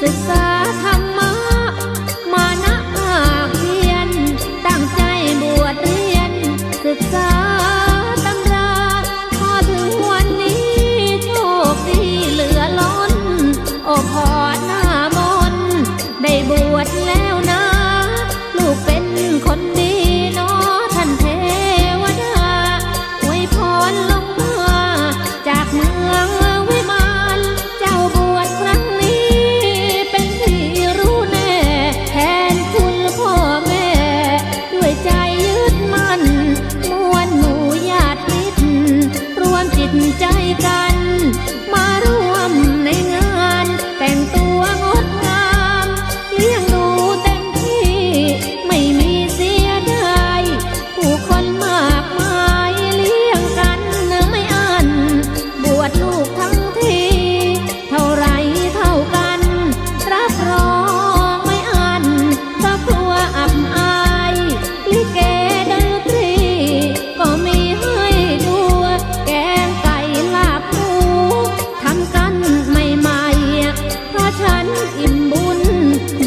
the. มารวมในงาน แต่งตัวงดงามเลี้ยงดูเต็มที่ ไม่มีเสียดายผู้คนมากมายเลี้ยงกันไม่อันบวชลู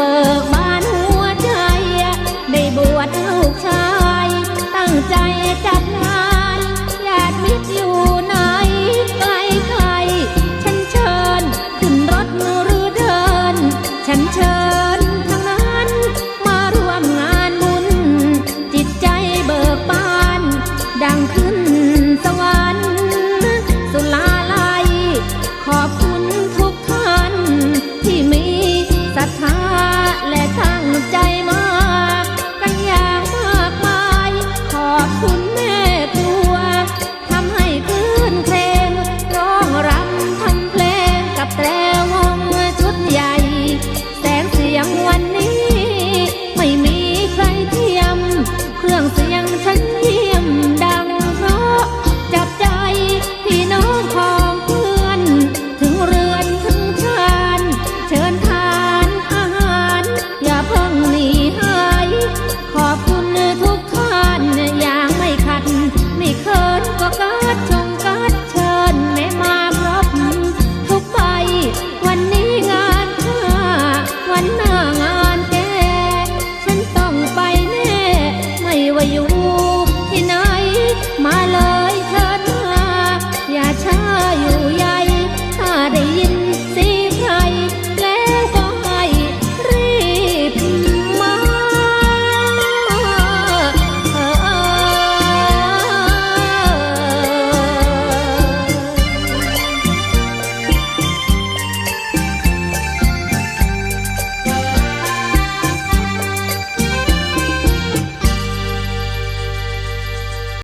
บิานหัวใจ ได้บวชลูกชาย ตั้งใจจัดงานญาติมิตอยู่ไนไกลไกลฉันเชิญ ขึ้รถหรือเดิน ฉันเชิญทั้งนั้น มาร่วมงานบุญ จิตใจเบิกบาน ดังขึ้นสวรรค์สุลาลขอบคุณทุกท่านที่มีศรัทธา